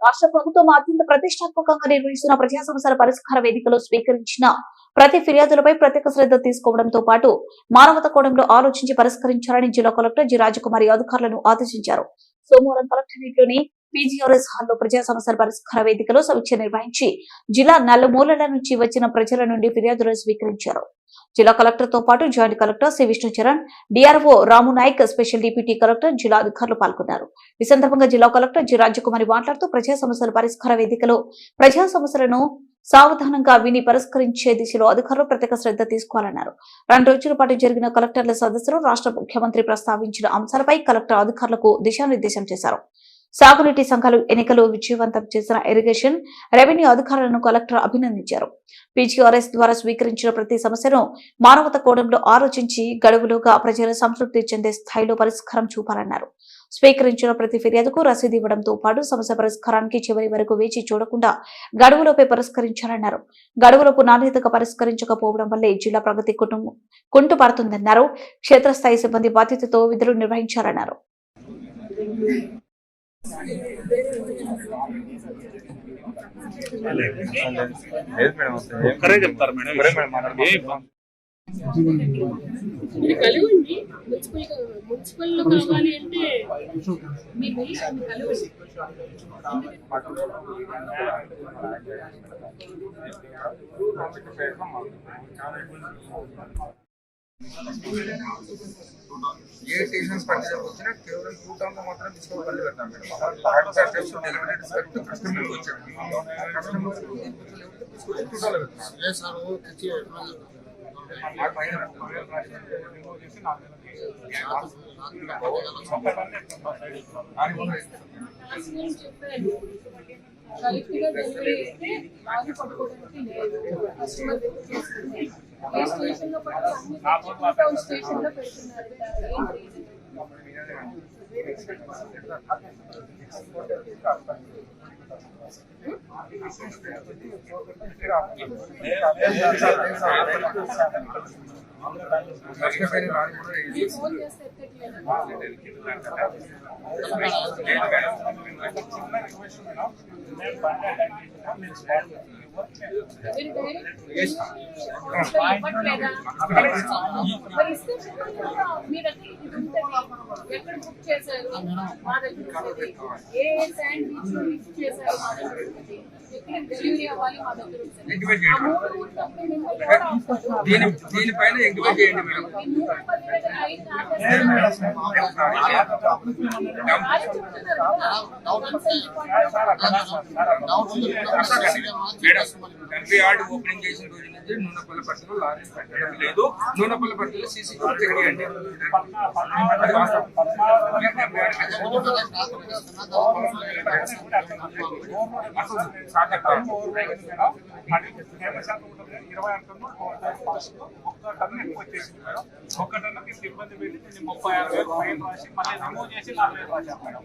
రాష్ట్ర ప్రభుత్వం అత్యంత ప్రతిష్టాత్మకంగా నిర్వహిస్తున్న ప్రజా సమస్యల పరిష్కార వేదికలో స్వీకరించిన ప్రతి ఫిర్యాదులపై ప్రత్యేక శ్రద్ధ తీసుకోవడంతో పాటు మానవత కోణంలో ఆలోచించి పరిష్కరించాలని జిల్లా కలెక్టర్ జి రాజకుమారి అధికారులను ఆదేశించారు. సోమవారం కలెక్టరేట్లోని పీజీఆర్ఎస్ హాల్లో ప్రజా సమస్యల పరిష్కార వేదికలో సమీక్ష నిర్వహించి జిల్లా నలుమూలల నుంచి వచ్చిన ప్రజల నుండి ఫిర్యాదులను స్వీకరించారు. జిల్లా కలెక్టర్తో పాటు joint collector C Vishnu Charan DRO Ramu Nayak special deputy collector జిల్లా అధికారులు పాల్గొన్నారు. ఈ సందర్భంగా జిల్లా కలెక్టర్ జి రాజకుమారి మాట్లాడుతూ ప్రజా సమస్యల పరిష్కార వేదికలో ప్రజా సమస్యలను సావధానంగా విని పరిష్కరించే దిశలో అధికారులు ప్రత్యేక శ్రద్ధ తీసుకోవాలన్నారు. రెండు రోజుల పాటు జరిగిన కలెక్టర్ల సదస్సులో రాష్ట్ర ముఖ్యమంత్రి ప్రస్తావించిన అంశాలపై కలెక్టర్ అధికారులకు దిశానిర్దేశం చేశారు. సాగునీటి సంఘాలు ఎన్నికలు విజయవంతం చేసిన ఇరిగేషన్ రెవెన్యూ అధికారులను కలెక్టర్ అభినందించారు. పీజీఆర్ఎస్ ద్వారా స్వీకరించిన ప్రతి సమస్యను మానవత కోణంలో ఆలోచించి గడువులోగా ప్రజలు సంతృప్తి చెందే స్థాయిలో పరిష్కారం చూపాలన్నారు. స్వీకరించిన ప్రతి ఫిర్యాదుకు రసీదు ఇవ్వడంతో పాటు సమస్య పరిష్కారానికి చివరి వరకు వేచి చూడకుండా గడువులోపే పరిష్కరించాలన్నారు. గడువులోపు నాణ్యతగా పరిష్కరించకపోవడం వల్లే జిల్లా ప్రగతి కుటుంబం కుంటుపడుతుందన్నారు. క్షేత్రస్థాయి సిబ్బంది బాధ్యతతో విధులు నిర్వహించాలన్నారు. ఒక్కరే చెప్తారు మేడం. కలవండి. మున్సిపల్ మున్సిపల్లో కావాలి అంటే నన్ను కలవండి. ఏ స్టేషన్స్ పట్టిన వచ్చినా కేవలం టూ టౌన్లో మాత్రం తీసుకోవాలి మళ్ళీ పెడతాం మేడం. థర్డ్ స్టెప్స్ డెలివరీ డిస్కట్ కస్టమర్ వచ్చాడు కస్టమర్ తీసుకొచ్చి టూ టౌన్లో డెలివరీ బాగా పట్టుకోవడానికి లేదు. కస్టమర్ వెయిట్ చేస్తుంది ఏ స్టేషన్లో పట్టు అన్ని టౌన్ స్టేషన్లో పెడుతున్నారు. ఏం ఎక్కడ బుక్ చేశారు మా దగ్గర చేశారు మా దగ్గర డెలివరీ అవ్వాలి మా దగ్గర దీనిపైన ఎంక్వైరీ చేయండి మేడం మేడం పది దగ్గర ఓపెనింగ్ చేసిన రోజు నుంచి నూనెపల్లి పట్టులో లారీ పెట్టడం లేదు నూనెపల్లి పట్టులో సీసీ చెక్ చేయండి అది వాస్తవం. మీరు ఇరవై అంటున్నా ఒక్క టన్ను ఎక్కువ వచ్చేసింది మేడం ఒక్క టన్నుకి సిబ్బంది ఇబ్బంది పెట్టి దీన్ని ముప్పై ఆరు వేలు ఫైన్ రాసి మళ్ళీ రిమూవ్ చేసి నాలుగు వేలు రాశాం మేడం